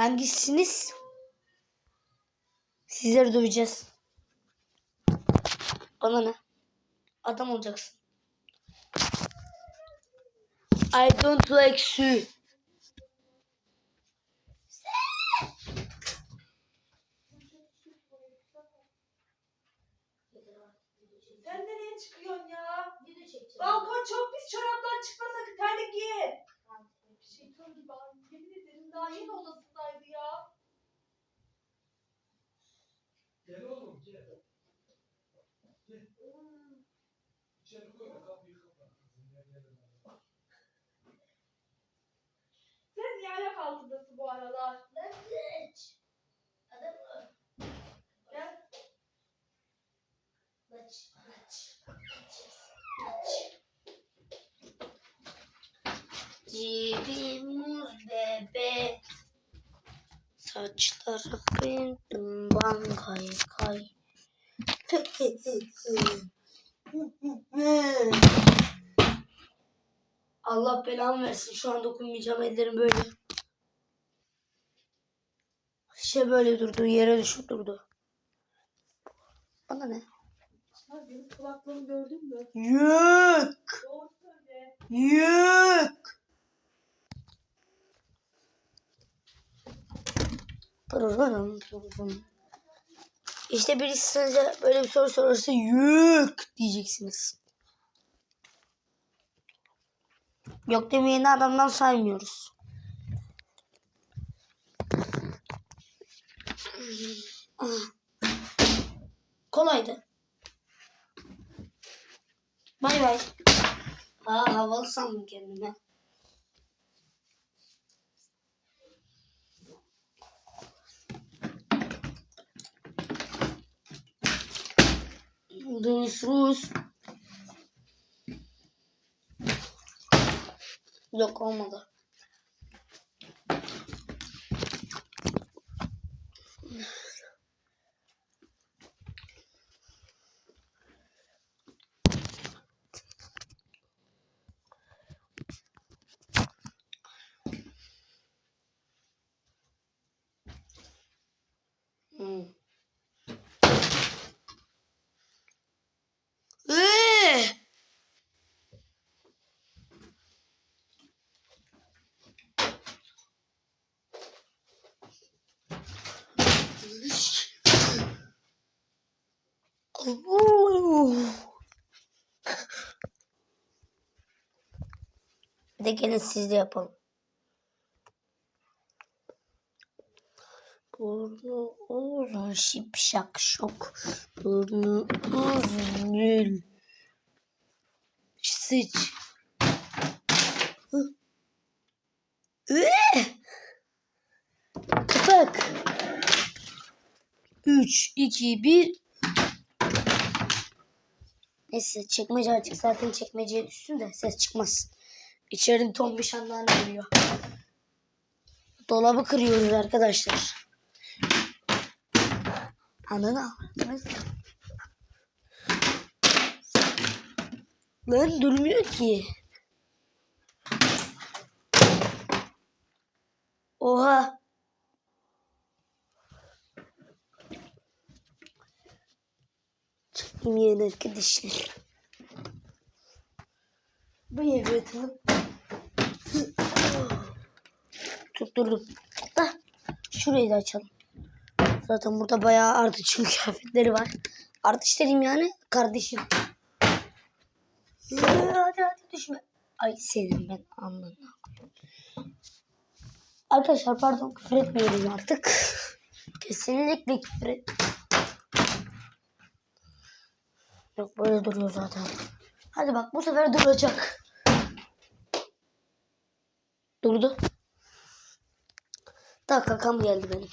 Hangisiniz? Sizleri döveceğiz. Bana ne? Adam olacaksın. I don't like you. Sen çıkıyorsun ya? Balkon çok pis çoraptan çıkma sakın terlik giy. Şeytan gibi ay, yemin ederim daha yeni odasındaydı ya. Gel oğlum gel. Gel. İçeri koy da kapıyı kapat. Sen niye ayak altındasın bu aralar? Ben hiç. Adam Gel. Maç, maç, maç. Cebimuz bebe. Saçları bindim ben kay. Allah belamı versin. Şu an dokunmayacağım. Ellerim böyle. Şey böyle durdu. Yere düşüp durdu. Bana ne? Benim kulaklığımı gördün mü? Yük. Yük. İşte birisi size böyle bir soru sorarsa yük diyeceksiniz. Yok demeyeni adamdan saymıyoruz. Kolaydı. Bay bay. Aa havalı sandım kendime. Görüşürüz. Yok olmadı. Bir de gelin siz de yapalım. Burnu uzun şipşak şok. Burnu uzun gül. Sıç. Kapak. 3, 2, 1. Neyse çekmece açık zaten çekmeceye düşsün de ses çıkmaz. İçeride tombiş anneanne geliyor. Dolabı kırıyoruz arkadaşlar. Ananı avradınız. Lan durmuyor ki. Oha. Çıkmayan arkadaşlar. Bu evi atalım. Tutturdum. Da şurayı da açalım. Zaten burada bayağı artışın kıyafetleri var. Artış dediğim yani kardeşim. Hadi hadi düşme. Ay senin ben anladım. Arkadaşlar pardon küfür etmiyorum artık. Kesinlikle küfür et. Yok böyle duruyor zaten. Hadi bak bu sefer duracak. Durdu. Tak kakam geldi benim.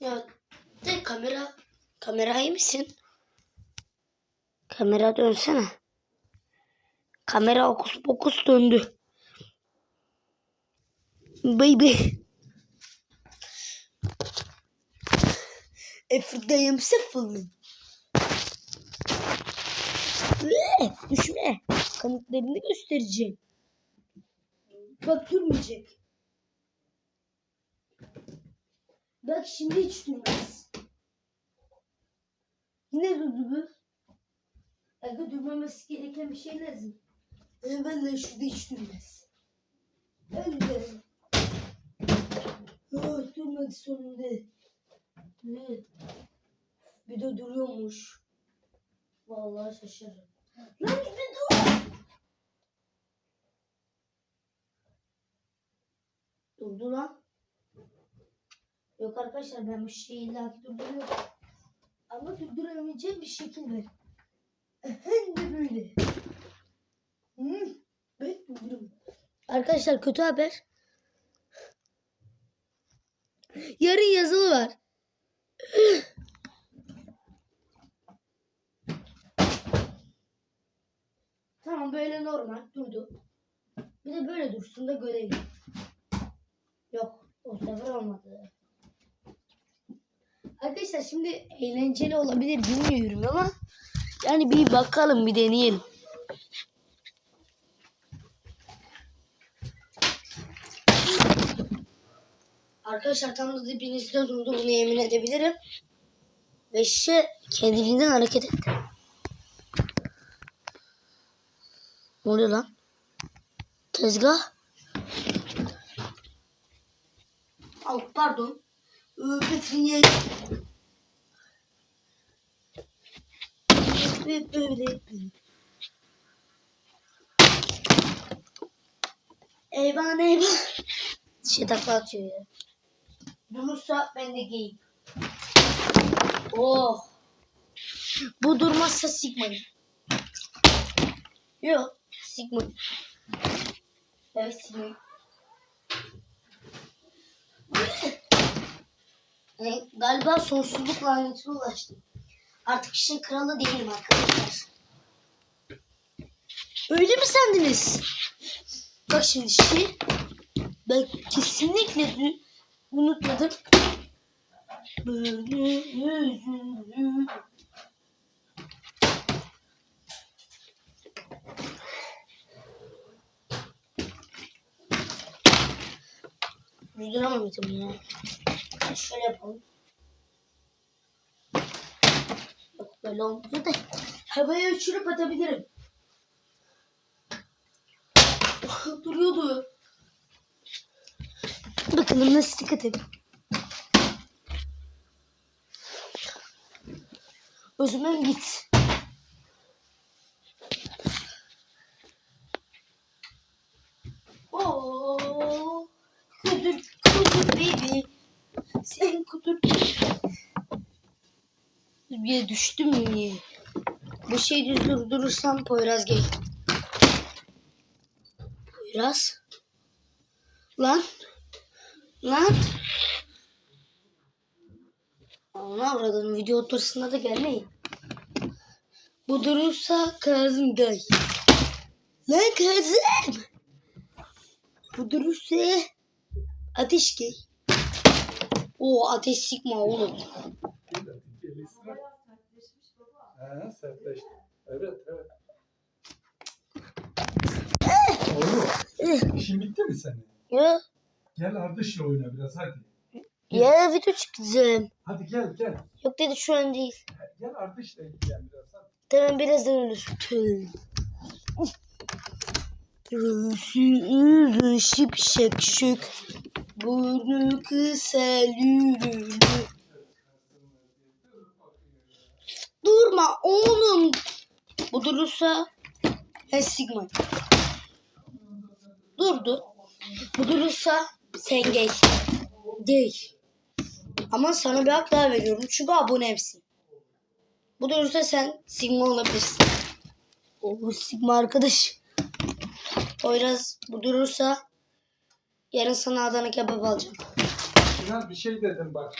Ya de kamera kamerayı mısın? Kamera dönsene. Kamera okus pokus döndü. Baby. If they am suffering. Düşme. Kanıtlarını göstereceğim. Bak durmayacak. Bak şimdi hiç durmaz. Yine durdu bu. Aga durmaması gereken bir şey lazım. Ee, ben de şurada hiç durmaz. Ben de. Oh, durmadı sonunda. Ne? Bir de duruyormuş. Vallahi şaşırdım. Lan bir dur. Durdu lan. Yok arkadaşlar ben bu şeyi illa durduruyorum. Ama durduramayacağım bir şekil ver. Hem de böyle. Hı? Evet durdurum. Arkadaşlar kötü haber. Yarın yazılı var. Tamam böyle normal durdu. Bir de böyle dursun da görelim. Yok o sefer olmadı. Arkadaşlar şimdi eğlenceli olabilir bilmiyorum ama yani bir bakalım bir deneyelim. Arkadaşlar tam da dibinizde durdu bunu yemin edebilirim. Ve şişe kendiliğinden hareket etti. Ne oluyor lan? Tezgah. Al pardon. Petriye. Eyvah eyvah. Şey takla atıyor ya. Durursa ben de giyeyim. Oh. Bu durmazsa Sigma'yım. Yok. Sigma. Evet Sigma'yım. E, galiba sonsuzluk lanetine ulaştım. Artık işin kralı değilim arkadaşlar. Öyle mi sandınız? Bak şimdi şey ben kesinlikle unutmadım. Böyle yüzünü Yüzdüremem ya. Şöyle yapalım. Yok böyle olmuyor da. Havaya uçurup atabilirim. Duruyordu. Bakalım nasıl dikkat edin. Zaman git. Bir düştüm niye? Bu şeyi düz durdurursam Poyraz gel. Poyraz. Lan. Lan. Ana avradın video oturusunda da gelmeyin. Bu durursa Kazım gay. Lan Kazım. Bu durursa ateş gay. O ateş sıkma oğlum. He sertleşti. Evet evet. Oğlum işin bitti mi senin? Ya, Gel ardışla oyna biraz hadi. ya video çıkacağım. Hadi gel gel. Yok dedi şu an değil. Gel ardışla ilgilen biraz hadi. Tamam birazdan olur. Gözü şipşek şık. Burnu kısa lülülü. Durma oğlum. Bu durursa ben Sigma. Durdu. Bu durursa sen gay. Gay. Ama sana bir hak daha veriyorum. Çünkü abonemsin. Bu durursa sen Sigma olabilirsin. O Sigma arkadaş. Poyraz bu durursa yarın sana Adana kebap alacağım. Sinan bir şey dedim bak.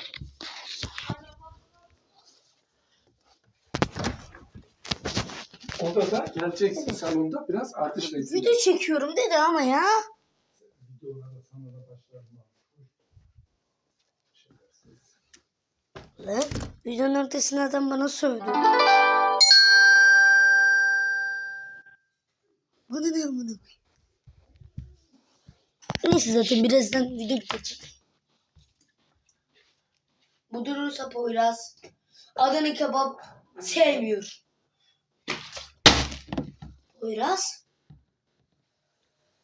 Odada geleceksin salonda biraz ateş resim. Video çekiyorum dedi ama ya. Lan videonun ortasında adam bana sövdü. Bana ne amına koyayım? Neyse zaten birazdan video bitecek. Bu durursa Poyraz Adana kebap sevmiyor. Poyraz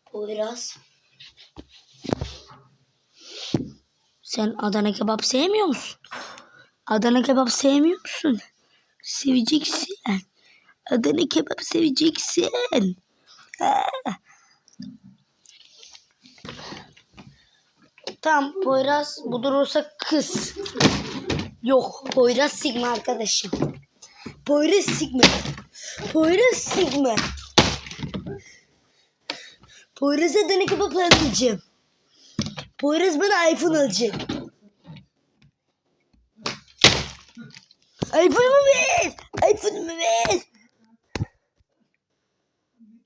Poyraz Sen Adana kebap sevmiyor musun? Adana kebap sevmiyor musun? Seveceksin. Adana kebap seveceksin. Tamam Poyraz bu durursa kız. Yok Poyraz Sigma arkadaşım. Poyraz Sigma. Poyraz Sigma. Poyraz'a Adana kebap almayacağım. Poyraz bana iPhone alacak. ver. iPhone'umu ver.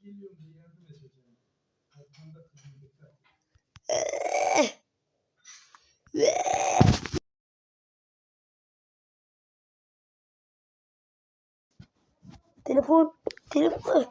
Edeceğim. Arkanda kızım yeter. Telefon. Telefon.